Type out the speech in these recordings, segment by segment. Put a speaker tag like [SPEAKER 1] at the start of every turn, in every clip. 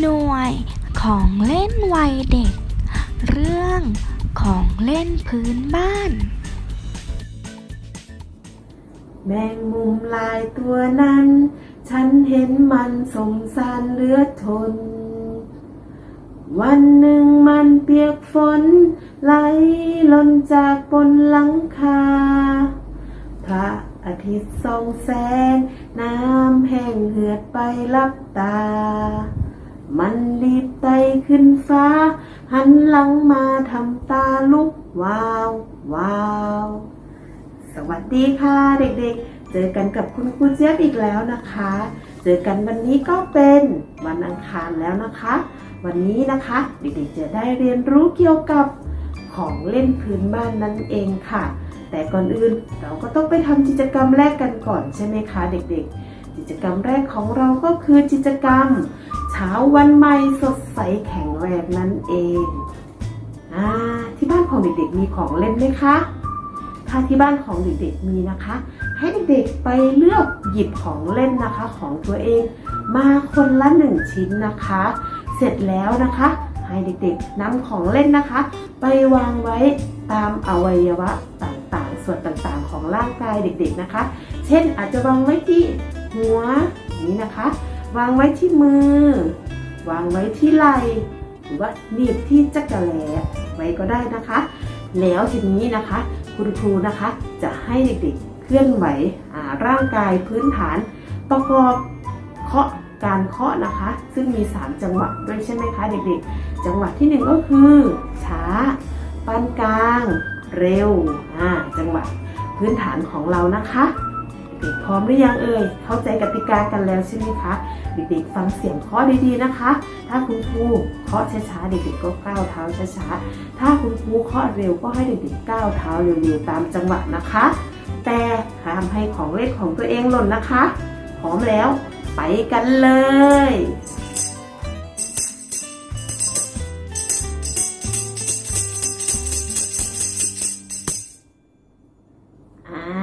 [SPEAKER 1] หน่วยของเล่นวัยเด็ก เรื่องของเล่นพื้นบ้าน
[SPEAKER 2] แมงมุมลายตัวนั้น ฉันเห็นมันสงสารเหลือทน วันหนึ่งมันเปียกฝน ไหลหล่นจากบนหลังคา พระอาทิตย์ส่องแสง น้ำแห้งเหือดไปลับตา มันรีบไต่ขึ้นฟ้า หันหลังมาทำตาลุกวาววาวสวัสดีค่ะเด็กๆ เจอกันกับคุณครูเจี๊ยบอีกแล้วนะคะ เจอกันวันนี้ก็เป็นวันอังคารแล้วนะคะ วันนี้นะคะเด็กๆจะได้เรียนรู้เกี่ยวกับของเล่นพื้นบ้านนั่นเองค่ะ แต่ก่อนอื่นเราก็ต้องไปทำกิจกรรมแรกกันก่อนใช่ไหมคะ เด็กๆ กิจกรรมแรกของเราก็คือกิจกรรม ช้าวันใหม่สดใสแข็งแรงนั่นเองอที่บ้านของเด็กๆมีของเล่นไหมคะ ถ้าที่บ้านของเด็กๆมีนะคะ ให้เด็กๆไปเลือกหยิบของเล่นนะคะของตัวเอง มาคนละหนึ่งชิ้นนะคะ เสร็จแล้วนะคะ ให้เด็กๆนำของเล่นนะคะ ไปวางไว้ตามอวัยวะต่างๆ ส่วนต่างๆ ของร่างกายเด็กๆนะคะ เช่นอาจจะวางไว้ที่หัวนี้นะคะ วางไว้ที่มือ วางไว้ที่ไหล่หรือว่าหนีบที่จักระแลไว้ก็ได้นะคะ แล้วทีนี้นะคะ คุณครูนะคะจะให้เด็กๆเคลื่อนไหวร่างกายพื้นฐาน ประกอบเคาะการเคาะนะคะ ซึ่งมี 3 จังหวะด้วยใช่ไหมคะเด็กๆ จังหวะที่ 1 ก็คือ ช้าปานกลาง เร็วจังหวะพื้นฐานของเรานะคะ ด็กๆพร้อมหรือยังเอ่ย เข้าใจกติกากันแล้วใช่ไหมคะ เด็กๆฟังเสียงเคาะดีๆนะคะ ถ้าคุณครูเคาะช้าๆเด็กๆก็ก้าวเท้าช้าๆ ถ้าคุณครูเคาะเร็วก็ให้เด็กๆก้าวเท้าเร็วๆตามจังหวะนะคะ แต่ห้ามให้ของเล่นของตัวเองหล่นนะคะ พร้อมแล้วไปกันเลยอ่า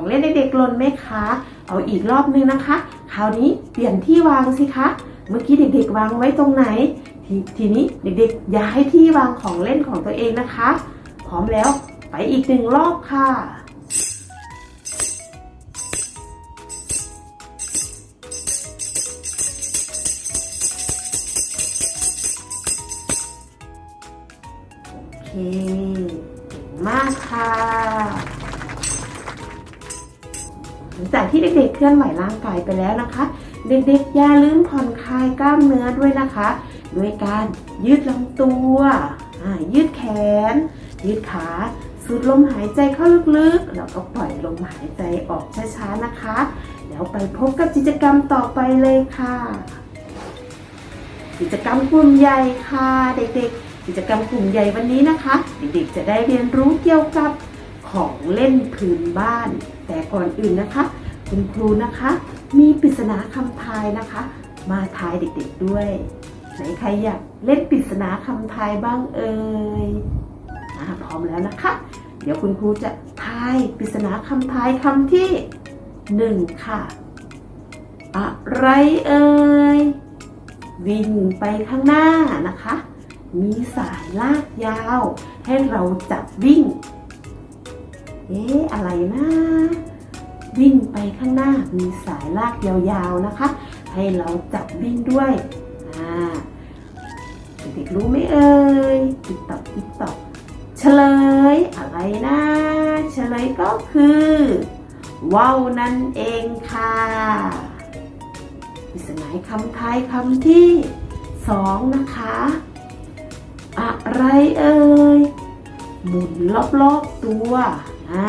[SPEAKER 2] ของเล่นเด็กๆหล่นไหมคะ เอาอีกรอบนึงนะคะ คราวนี้เปลี่ยนที่วางสิคะ เมื่อกี้เด็กๆวางไว้ตรงไหนททีนี้เด็กๆย้ายที่วางของเล่นของตัวเองนะคะ พร้อมแล้วไปอีกหนึ่งรอบค่ะ ลังจากที่เด็กๆ เคลื่อนไหวร่างกายไปแล้วนะคะ เด็กๆ อย่าลืมผ่อนคลายกล้ามเนื้อด้วยนะคะด้วยการยืดลำตัว ยืดแขน ยืดขาสูดลมหายใจเข้าลึกๆ แล้วก็ปล่อยลมหายใจออกช้าๆนะคะ แล้วไปพบกับกิจกรรมต่อไปเลยค่ะ กิจกรรมกลุ่มใหญ่ค่ะเด็กๆ กิจกรรมกลุ่มใหญ่วันนี้นะคะ เด็กๆ จะได้เรียนรู้เกี่ยวกับของเล่นพื้นบ้าน แต่ก่อนอื่นนะคะ คุณครูนะคะ มีปริศนาคำทายนะคะ มาทายเด็กๆด้วย ไหนใครอยากเล่นปริศนาคำทายบ้างเอ่ยอ่าพร้อมแล้วนะคะ เดี๋ยวคุณครูจะทายปริศนาคำทายคำที่หนึ่งค่ะ อะไรเอ่ยวิ่งไปข้างหน้านะคะ มีสายลากยาว ให้เราจับวิ่ง เอ๊ะอะไรนะวิ่งไปข้างหน้ามีสายลากยาวๆนะคะ ให้เราจับวิ่งด้วยอ่าเด็กๆรู้ไหมเอ่ยติ๊กตอกติ๊กตอกเฉลยอะไรนะเฉลยก็คือว่าวนั่นเองค่ะปริศนาคำทายคำที่สองนะคะ อะไรเอ่ยหมุนรอบๆตัว อ่า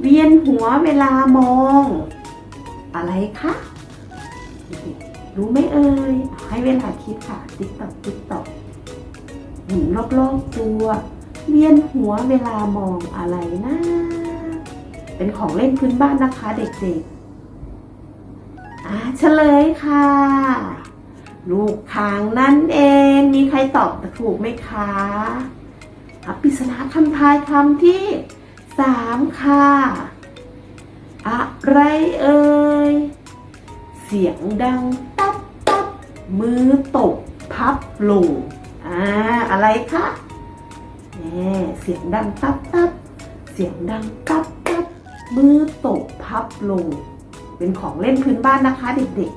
[SPEAKER 2] เวียนหัวเวลามอง อะไรคะรู้ไหมเอ่ย ให้เวลาคิดค่ะ ติ๊กตอกติ๊กตอกหมุนรอบๆตัว เวียนหัวเวลามองอะไรนะ เป็นของเล่นพื้นบ้านนะคะเด็กๆอ่าเฉลยค่ะ ลูกคางนั่นเอง มีใครตอบถูกไหมคะปริศนาคำทายคำที่ สามค่ะ อะไรเอ่ย เสียงดังตับตับมือตบพับลงอ่าอะไรคะแหมเสียงดังตับตับเสียงดังตับตับมือตบพับลง เป็นของเล่นพื้นบ้านนะคะเด็ก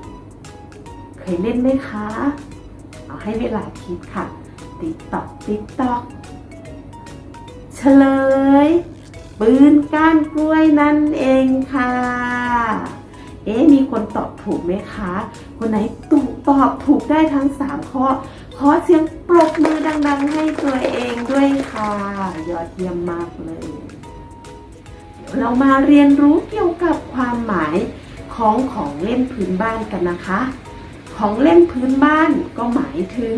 [SPEAKER 2] ๆ เคยเล่นไหมคะ เอาให้เวลาคิดค่ะ ติ๊กตอกติ๊กตอกเฉลย ปืนก้านกล้วยนั่นเองค่ะ เอ๊มีคนตอบถูกไหมคะ คนไหนถูตอบถูกได้ทั้ง 3 ข้อ ขอเสียงปรบมือดัง ๆ ให้ตัวเองด้วยค่ะ ยอดเยี่ยมมากเลย เดี๋ยวเรามาเรียนรู้เกี่ยวกับความหมายของของเล่นพื้นบ้านกันนะคะ ของเล่นพื้นบ้านก็หมายถึง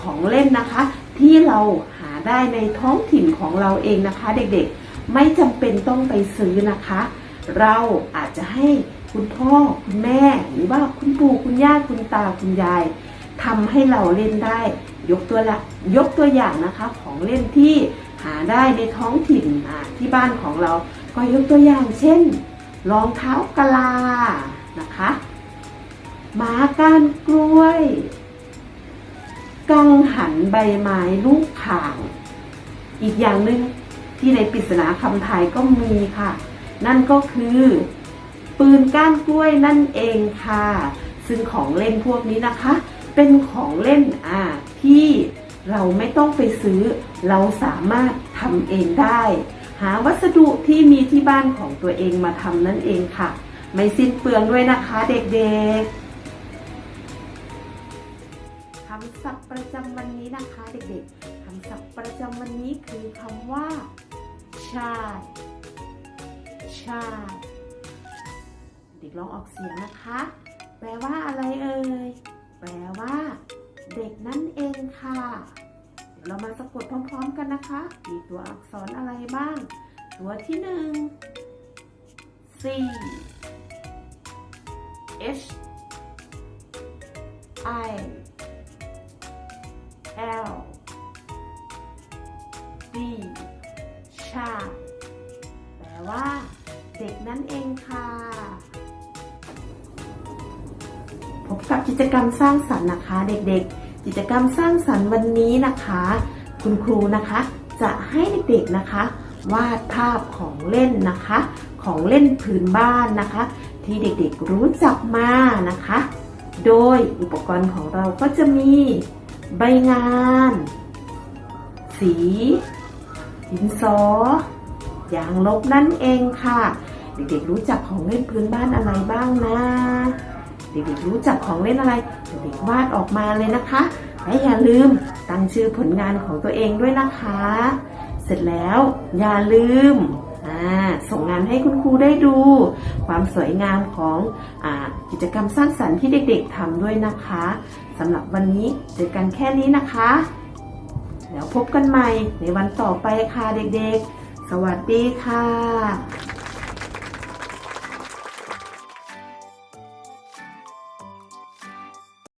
[SPEAKER 2] ของเล่นนะคะ ที่เราหาได้ในท้องถิ่นของเราเองนะคะ เด็กๆ ไม่จำเป็นต้องไปซื้อนะคะ เราอาจจะให้คุณพ่อคุณแม่ หรือว่าคุณปู่คุณย่าคุณตาคุณยายทำให้เราเล่นได้ ยกตัวละยกตัวอย่างนะคะของเล่นที่หาได้ในท้องถิ่นที่บ้านของเรา ก็ยกตัวอย่างเช่นรองเท้ากะลานะคะหมาก้านกล้วย กังหันใบไม้ลูกข่าง อีกอย่างหนึ่ง ที่ในปริศนาคำไทยก็มีค่ะ นั่นก็คือ ปืนก้านกล้วยนั่นเองค่ะ ซึ่งของเล่นพวกนี้นะคะ เป็นของเล่นอ่าที่เราไม่ต้องไปซื้อ เราสามารถทำเองได้ หาวัสดุที่มีที่บ้านของตัวเองมาทำนั่นเองค่ะ ไม่สิ้นเปลืองด้วยนะคะเด็กๆคำศัพท์ประจำวันนี้นะคะ เด็กๆคำศัพท์ประจำวันนี้คือคำว่า ชาติ ชาติ เด็กลองออกเสียงนะคะ แปลว่าอะไรเอ่ย แปลว่า เด็กนั่นเองค่ะเดี๋ยวเรามาสะกดพร้อม ๆ กันนะคะ มีตัวอักษรอะไรบ้าง ตัวที่หนึ่ง C H I พบกับกิจกรรมสร้างสรรค์นะคะ เด็กๆ กิจกรรมสร้างสรรค์วันนี้นะคะ คุณครูนะคะ จะให้เด็กๆนะคะ วาดภาพของเล่นนะคะ ของเล่นพื้นบ้านนะคะ ที่เด็กๆรู้จักมานะคะ โดยอุปกรณ์ของเราก็จะมีใบงาน สีดินสอยางลบนั่นเองค่ะ เด็กๆรู้จักของเล่นพื้นบ้านอะไรบ้างนะ ด็กๆรู้จักของเล่นอะไร เด็กๆวาดออกมาเลยนะคะ และอย่าลืมตั้งชื่อผลงานของตัวเองด้วยนะคะ เสร็จแล้วอย่าลืมส่งงานให้คุณครูได้ดู ความสวยงามของอกิจกรรมสร้างสรรค์ที่เด็กๆทำด้วยนะคะสำหรับวันนี้เจอกันแค่นี้นะคะ แล้วพบกันใหม่ในวันต่อไปค่ะเด็กๆ สวัสดีค่ะ